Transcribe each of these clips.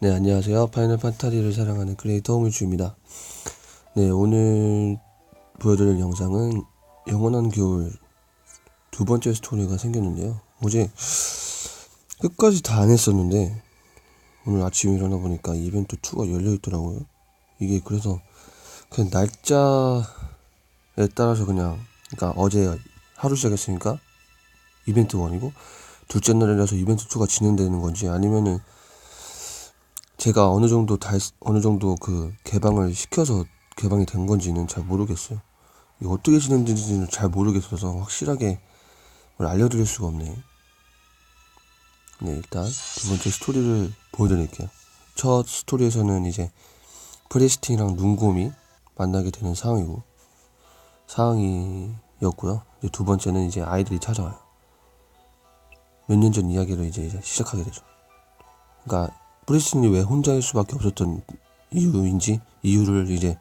네, 안녕하세요. 파이널 판타지를 사랑하는 크리에이터 홍일주입니다. 네, 오늘 보여드릴 영상은 영원한 겨울 두 번째 스토리가 생겼는데요. 어제 끝까지 다 안 했었는데 오늘 아침에 일어나 보니까 이벤트 2가 열려 있더라고요. 이게 그래서 그냥 날짜에 따라서 그냥 그러니까 어제 하루 시작했으니까 이벤트 1이고 둘째 날이라서 이벤트 2가 진행되는 건지 아니면은 제가 어느 정도 달, 어느 정도 그 개방을 시켜서 개방이 된 건지는 잘 모르겠어요. 이게 어떻게 진행되는지는 잘 모르겠어서 확실하게 뭘 알려드릴 수가 없네. 네, 일단 두 번째 스토리를 보여드릴게요. 첫 스토리에서는 이제 프레스틴이랑 눈곰이 만나게 되는 상황이고, 상황이었고요. 두 번째는 이제 아이들이 찾아와요. 몇 년 전 이야기를 이제, 이제 시작하게 되죠. 그러니까 프레스틴이 왜 혼자일 수밖에 없었던 이유인지 이유를 이제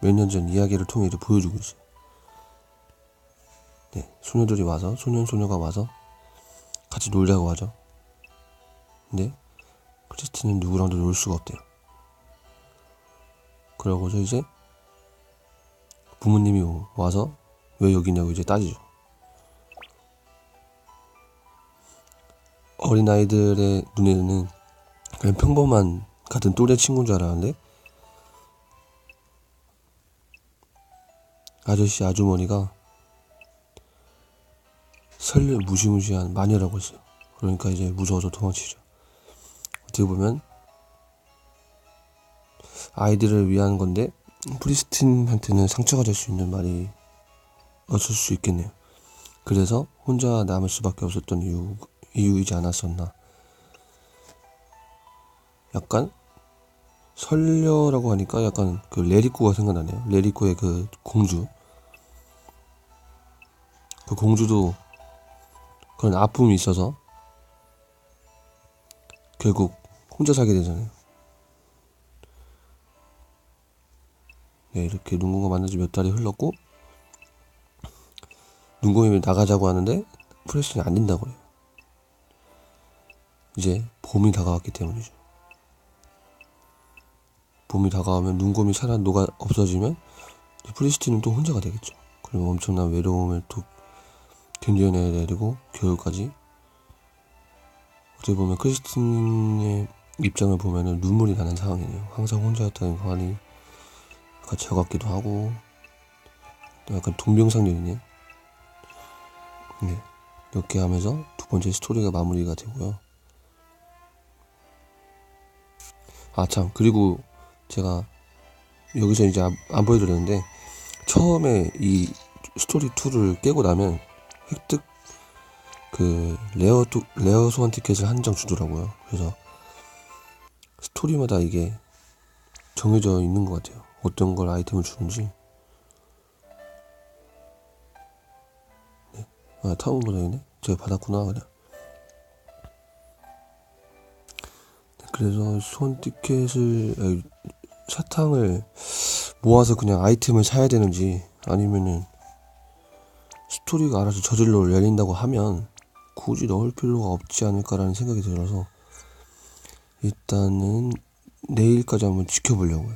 몇 년 전 이야기를 통해 이제 보여주고 있어요. 네, 소녀들이 와서 소년 소녀가 와서 같이 놀자고 하죠. 근데 크리스틴은 누구랑도 놀 수가 없대요. 그러고서 이제 부모님이 오- 와서 왜 여기냐고 이제 따지죠. 어린 아이들의 눈에는 그냥 평범한 같은 또래 친구인 줄 알았는데 아저씨 아주머니가 설레 무시무시한 마녀라고 했어요. 그러니까 이제 무서워서 도망치죠. 어떻게 보면 아이들을 위한 건데 프리스틴한테는 상처가 될 수 있는 말이 없을 수 있겠네요. 그래서 혼자 남을 수밖에 없었던 이유 이유이지 않았었나. 약간 설녀라고 하니까 약간 그 레리코가 생각나네요. 레리코의 그 공주. 그 공주도 그런 아픔이 있어서 결국 혼자 살게 되잖아요. 네, 이렇게 눈공과 만난 지 몇 달이 흘렀고 눈공이 나가자고 하는데 프레스는 안 된다고 해요. 이제 봄이 다가왔기 때문이죠. 봄이 다가오면 눈곰이 살아 녹아 없어지면 프리스틴은 또 혼자가 되겠죠. 그리고 엄청난 외로움을 또 견뎌내야 되고 겨울까지 어떻게 보면 크리스틴의 입장을 보면은 눈물이 나는 상황이네요. 항상 혼자였다는 관이 약간 저 같기도 하고 또 약간 동병상련이네요. 네 이렇게 하면서 두 번째 스토리가 마무리가 되고요. 아 참 그리고 제가 여기서 이제 안, 안 보여드렸는데 처음에 이 스토리 2를 깨고 나면 획득 그 레어 두, 레어 소환 티켓을 한 장 주더라고요. 그래서 스토리마다 이게 정해져 있는 것 같아요. 어떤 걸 아이템을 주는지. 네. 아, 타운 버전이네? 제가 받았구나, 그냥. 네, 그래서 소환 티켓을, 사탕을 모아서 그냥 아이템을 사야 되는지 아니면은 스토리가 알아서 저절로 열린다고 하면 굳이 넣을 필요가 없지 않을까라는 생각이 들어서 일단은 내일까지 한번 지켜보려고요.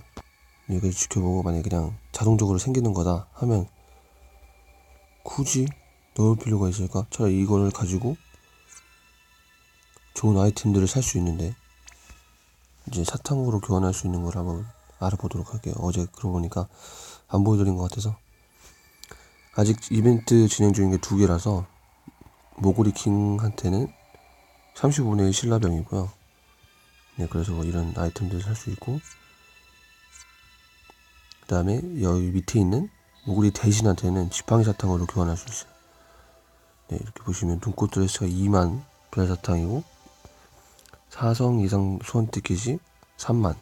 여기까지 지켜보고 만약에 그냥 자동적으로 생기는 거다 하면 굳이 넣을 필요가 있을까? 차라리 이거를 가지고 좋은 아이템들을 살 수 있는데 이제 사탕으로 교환할 수 있는 걸 한번 알아보도록 할게요. 어제 그러고 보니까 안 보여드린 것 같아서 아직 이벤트 진행 중인 게 두 개라서 모고리 킹한테는 35분의 1 신라병이고요. 네, 그래서 뭐 이런 아이템들을 살 수 있고 그 다음에 여기 밑에 있는 모고리 대신한테는 지팡이 사탕으로 교환할 수 있어요. 네, 이렇게 보시면 눈꽃 드레스가 2만 별사탕이고 사성 이상 소환 티켓이 3만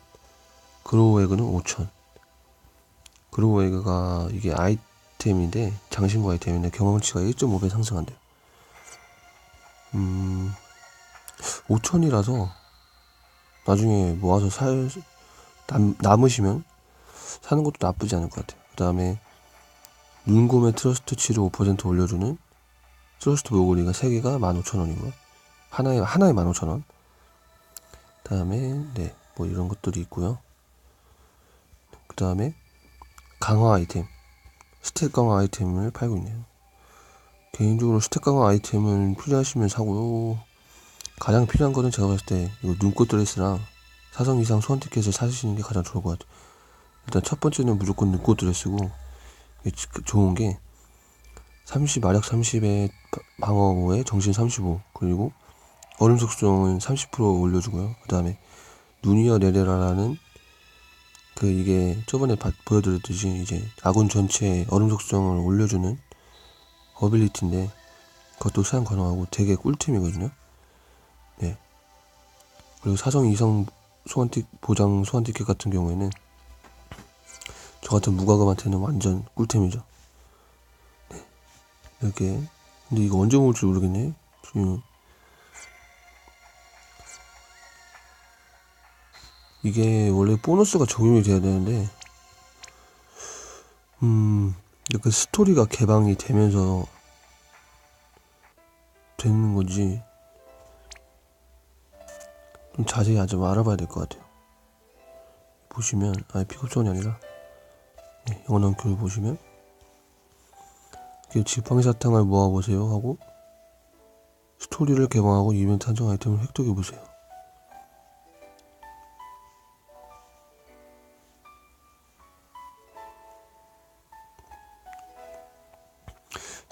그로우에그는 5천. 그로우에그가 이게 아이템인데 장신구 아이템인데 경험치가 1.5배 상승한대요. 음 5천이라서 나중에 모아서 살 남, 남으시면 사는 것도 나쁘지 않을 것 같아요. 그 다음에 눈곰의 트러스트 치를 5% 올려주는 트러스트 모고리가 3개가 15,000원이고요. 하나에 하나에 15,000원. 다음에 네 뭐 이런 것들이 있고요. 그 다음에 강화 아이템 스탯 강화 아이템을 팔고 있네요. 개인적으로 스탯 강화 아이템을 필요하시면 사고요. 가장 필요한 거는 제가 봤을 때 이거 눈꽃 드레스랑 사성 이상 소환 티켓을 사시는 게 가장 좋을 것 같아요. 일단 첫 번째는 무조건 눈꽃 드레스고 지- 좋은 게 30, 마력 30에 방어에 정신 35 그리고 얼음 속성은 30% 올려주고요. 그 다음에 누니어 레레라라는 그 이게 저번에 바- 보여드렸듯이 이제 아군 전체에 얼음 속성을 올려주는 어빌리티인데 그것도 사용 가능하고 되게 꿀템이거든요. 네. 그리고 사성 이성 소환티 보장 소환 티켓 같은 경우에는 저 같은 무과금한테는 완전 꿀템이죠. 네. 이렇게 근데 이거 언제 모을지 모르겠네. 지금 이게 원래 보너스가 적용이 돼야 되는데 음 약간 스토리가 개방이 되면서 되는 건지 좀 자세히 아좀 알아봐야 될 것 같아요. 보시면 아니 픽업존이 아니라 네, 영원한 교를 보시면 이렇게 지팡이 사탕을 모아보세요 하고 스토리를 개방하고 이벤트 한정 아이템을 획득해 보세요.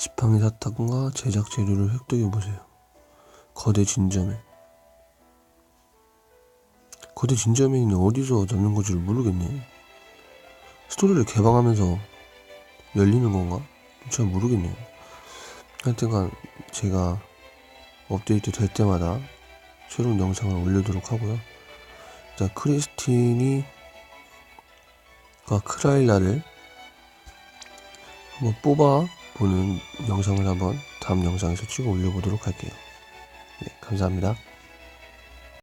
지팡이 사탕과 제작 재료를 획득해 보세요. 거대 진저맨. 거대 진저맨이 어디서 잡는 건지 모르겠네. 스토리를 개방하면서 열리는 건가? 잘 모르겠네요. 하여튼간 제가 업데이트 될 때마다 새로운 영상을 올리도록 하고요. 자, 크리스틴이 가 크라일라를 한번 뽑아 보는 영상을 한번 다음 영상에서 찍어 올려보도록 할게요. 네, 감사합니다.